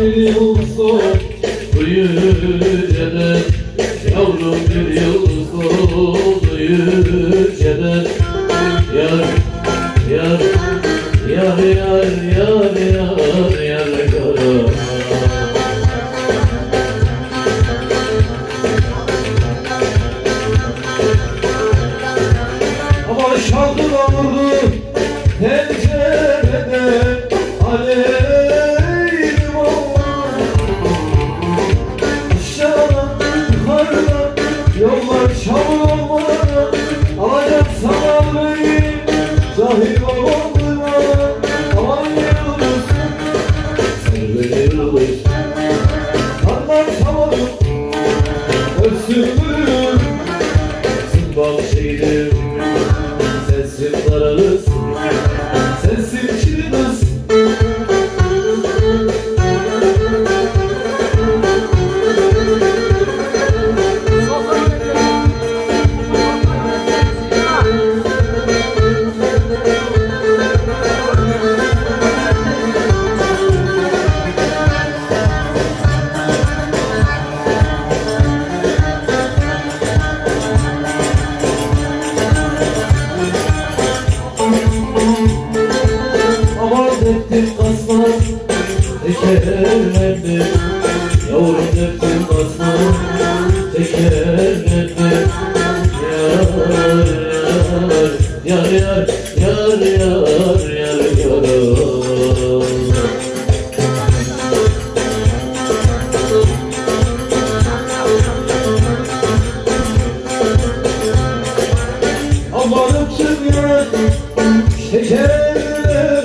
bir yıl oldu yüceden Yavrum bir yıl oldu yüceden Yar, yar, yar, yar, yar, yar, yar, kara. Ama şarkıda vurdu 아, 네. Tekerlendi Yavrum döktüm kasma Tekerlendi Yar yar Yar yar yar yar yar yar. Aman öptüm ya Şekerlendi